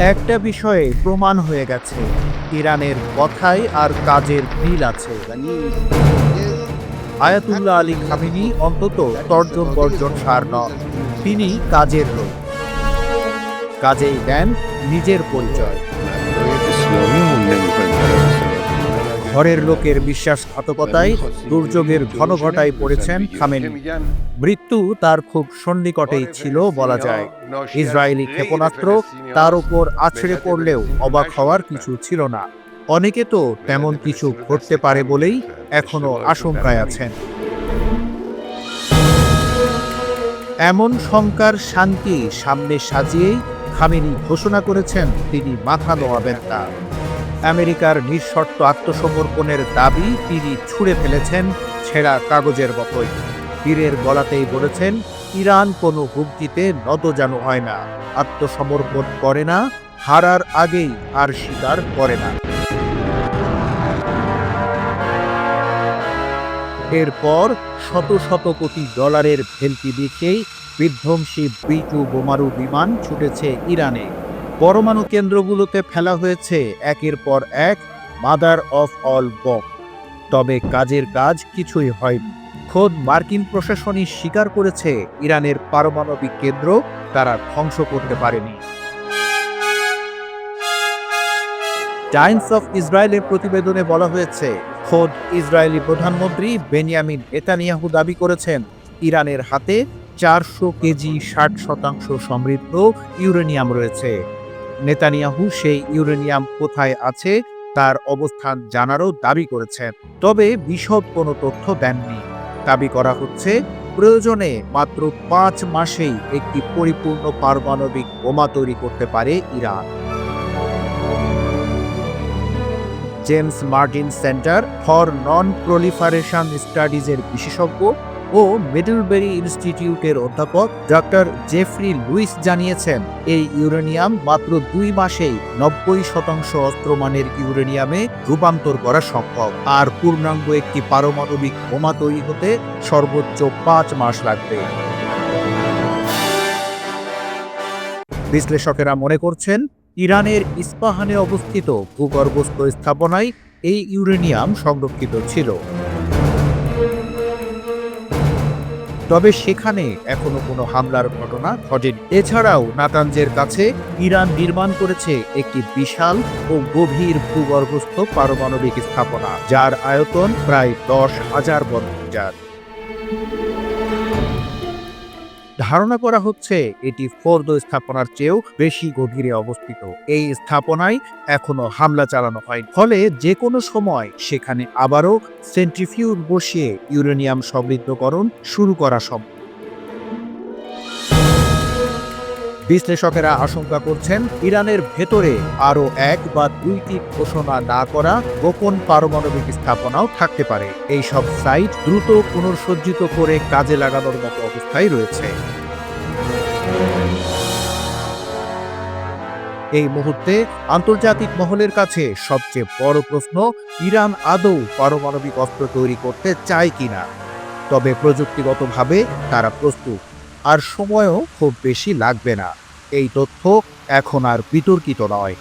একটা বিষয়ে প্রমাণ হয়ে গেছে। ইরানের কথায় আর কাজের মিল আছে। আয়াতুল্লাহ আলী খামিনি অন্তত তর্জন বর্জন সার নন। তিনি কাজের লোক। কাজেই দেন নিজের পরিচয়। ঘরের লোকের বিশ্বাসঘাতকতায় দুর্যোগের ঘন ঘটায় পড়েছেন খামেনি। মৃত্যু তার খুব সন্নিকটেই ছিল বলা যায়। ইসরায়েলি ক্ষেপণাস্ত্র তার উপর আছড়ে পড়লেও অবাক হওয়ার কিছু ছিল না। অনেকে তো তেমন কিছু ঘটতে পারে বলেই এখনও আশঙ্কায় আছেন। এমন শঙ্কার শান্তি সামনে সাজিয়েই খামেনি ঘোষণা করেছেন তিনি মাথা নোয়াবেন না আমেরিকার নিঃশর্ত আত্মসমর্পণের দাবি তিনি ছুঁড়ে ফেলেছেন ছেঁড়া কাগজের মতোই পীরের গলাতেই বলেছেন, ইরান কোনো হুমকিতে নতজানু হয় না। আত্মসমর্পণ করে না, হারার আগেই আর স্বীকার করে না। এরপর শত শত কোটি ডলারের ভেলকি দেখেই বিধ্বংসী বিটু বোমারু বিমান ছুটেছে ইরানে। পরমাণু কেন্দ্রগুলোতে ফেলা হয়েছে একের পর এক মাদার অফ অল বম তবে কাজের কাজ কিছুই হয়নি। খোদ মার্কিন প্রশাসনই স্বীকার করেছে ইরানের পারমাণবিক কেন্দ্র তারা ধ্বংস করতে পারেনি। টাইমস অফ ইসরায়েলের প্রতিবেদনে বলা হয়েছে, খোদ ইসরায়েলি প্রধানমন্ত্রী বেনিয়ামিন নেতানিয়াহু দাবি করেছেন, ইরানের হাতে চারশো কেজি ষাট শতাংশ সমৃদ্ধ ইউরেনিয়াম রয়েছে। নেতানিয়াহু সেই ইউরেনিয়াম কোথায় আছে তার অবস্থান জানারও দাবি করেছেন তবে বিশদ কোনো তথ্য দেননি। দাবি করা হচ্ছে, প্রয়োজনে মাত্র পাঁচ মাসেই একটি পরিপূর্ণ পারমাণবিক বোমা তৈরি করতে পারে Iran. James Martin center for non proliferation স্টাডিজের বিশেষজ্ঞ ও মিডলবেরি ইনস্টিটিউটের অধ্যাপক ডক্টর জেফরি লুইস জানিয়েছেন, এই ইউরেনিয়াম মাত্র দুই মাসেই নব্বই শতাংশ অস্ত্রমানের ইউরেনিয়ামে রূপান্তর করা সম্ভব। আর পূর্ণাঙ্গ একটি পারমাণবিক বোমা তৈরি হতে সর্বোচ্চ পাঁচ মাস লাগবে। বিশ্লেষকেরা মনে করছেন, ইরানের ইস্পাহানে অবস্থিত ভূগর্ভস্থ স্থাপনায় এই ইউরেনিয়াম সংরক্ষিত ছিল। তবে সেখানে এখনও কোনো হামলার ঘটনা ঘটেনি। এছাড়াও নাতাঞ্জের কাছে ইরান নির্মাণ করেছে একটি বিশাল ও গভীর ভূগর্ভস্থ পারমাণবিক স্থাপনা, যার আয়তন প্রায় দশ হাজার বর্গমিটার ধারণা করা হচ্ছে এটি ফোর্দ স্থাপনার চেয়েও বেশি গভীরে অবস্থিত। এই স্থাপনায় এখনও হামলা চালানো হয় ফলে যে কোনো সময় সেখানে আবারও সেন্ট্রিফিউর বসিয়ে ইউরেনিয়াম সমৃদ্ধকরণ শুরু করা সম্ভব। বিশ্লেষকেরা আশঙ্কা করছেন, ইরানের ভেতরে আরও এক বা দুইটি ঘোষণা না করা গোপন পারমাণবিক স্থাপনাও থাকতে পারে। এই সব সাইট দ্রুত পুনর্সজ্জিত করে কাজে লাগানোর মতো অবস্থায় রয়েছে। এই মুহূর্তে আন্তর্জাতিক মহলের কাছে সবচেয়ে বড় প্রশ্ন, ইরান আদৌ পারমাণবিক অস্ত্র তৈরি করতে চায় কিনা? তবে প্রযুক্তিগতভাবে তারা প্রস্তুত। আর সময়ও খুব বেশি লাগবে না। এই তথ্য এখন আর বিতর্কিত নয়।